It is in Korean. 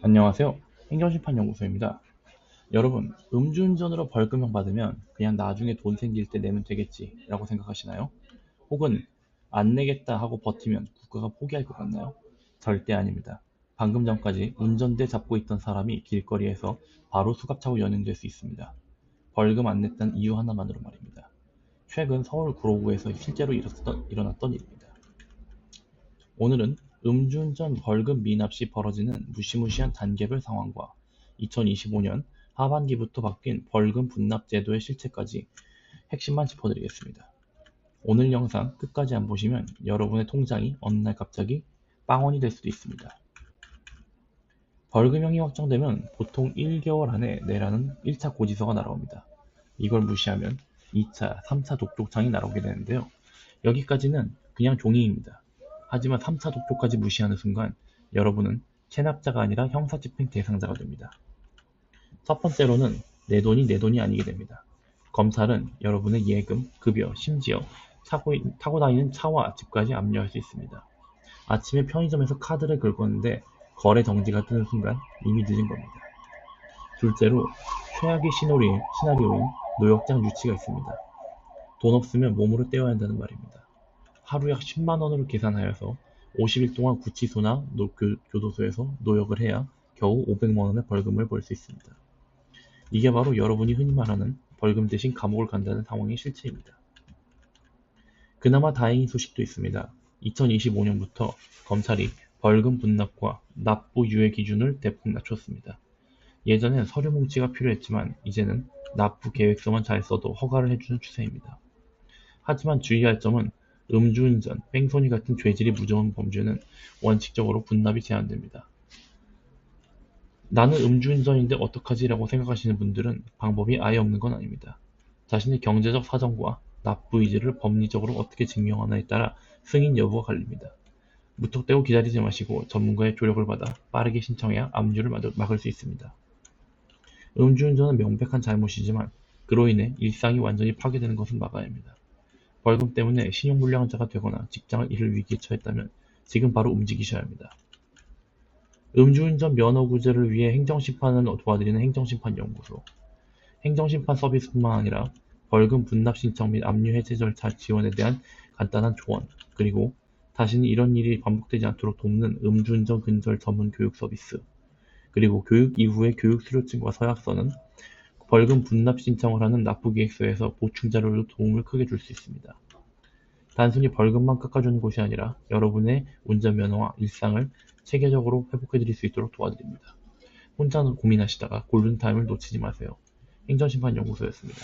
안녕하세요. 행정심판연구소입니다. 여러분, 음주운전으로 벌금형 받으면 그냥 나중에 돈 생길 때 내면 되겠지 라고 생각하시나요? 혹은 안 내겠다 하고 버티면 국가가 포기할 것 같나요? 절대 아닙니다. 방금 전까지 운전대 잡고 있던 사람이 길거리에서 바로 수갑차고 연행될 수 있습니다. 벌금 안 냈던 이유 하나만으로 말입니다. 최근 서울 구로구에서 실제로 일어났던 일입니다. 오늘은 음주운전 벌금 미납 시 벌어지는 무시무시한 단계별 상황과 2025년 하반기부터 바뀐 벌금 분납 제도의 실체까지 핵심만 짚어드리겠습니다. 오늘 영상 끝까지 안 보시면 여러분의 통장이 어느 날 갑자기 빵원이 될 수도 있습니다. 벌금형이 확정되면 보통 1개월 안에 내라는 1차 고지서가 날아옵니다. 이걸 무시하면 2차, 3차 독촉장이 날아오게 되는데요. 여기까지는 그냥 종이입니다. 하지만 3차 독촉까지 무시하는 순간 여러분은 체납자가 아니라 형사집행 대상자가 됩니다. 첫 번째로는 내 돈이 내 돈이 아니게 됩니다. 검찰은 여러분의 예금, 급여, 심지어 타고, 타고 다니는 차와 집까지 압류할 수 있습니다. 아침에 편의점에서 카드를 긁었는데 거래 정지가 뜨는 순간 이미 늦은 겁니다. 둘째로 최악의 시나리오인, 노역장 유치가 있습니다. 돈 없으면 몸으로 떼어야 한다는 말입니다. 하루 약 10만 원으로 계산하여서 50일 동안 구치소나 노, 교, 교도소에서 노역을 해야 겨우 500만 원의 벌금을 벌 수 있습니다. 이게 바로 여러분이 흔히 말하는 벌금 대신 감옥을 간다는 상황의 실체입니다. 그나마 다행인 소식도 있습니다. 2025년부터 검찰이 벌금 분납과 납부 유예 기준을 대폭 낮췄습니다. 예전엔 서류 뭉치가 필요했지만 이제는 납부 계획서만 잘 써도 허가를 해주는 추세입니다. 하지만 주의할 점은 음주운전, 뺑소니 같은 죄질이 무서운 범죄는 원칙적으로 분납이 제한됩니다. 나는 음주운전인데 어떡하지 라고 생각하시는 분들은 방법이 아예 없는 건 아닙니다. 자신의 경제적 사정과 납부 의지를 법리적으로 어떻게 증명하나에 따라 승인 여부가 갈립니다. 무턱대고 기다리지 마시고 전문가의 조력을 받아 빠르게 신청해야 압류를 막을 수 있습니다. 음주운전은 명백한 잘못이지만 그로 인해 일상이 완전히 파괴되는 것은 막아야 합니다. 벌금 때문에 신용불량자가 되거나 직장을 잃을 위기에 처했다면 지금 바로 움직이셔야 합니다. 음주운전 면허 구제를 위해 행정심판을 도와드리는 행정심판연구소 행정심판 서비스뿐만 아니라 벌금 분납 신청 및 압류 해제 절차 지원에 대한 간단한 조언 그리고 다시는 이런 일이 반복되지 않도록 돕는 음주운전 근절 전문 교육 서비스 그리고 교육 이후의 교육 수료증과 서약서는 벌금 분납 신청을 하는 납부기획서에서 보충 자료로 도움을 크게 줄 수 있습니다. 단순히 벌금만 깎아주는 곳이 아니라 여러분의 운전면허와 일상을 체계적으로 회복해드릴 수 있도록 도와드립니다. 혼자 고민하시다가 골든타임을 놓치지 마세요. 행정심판연구소였습니다.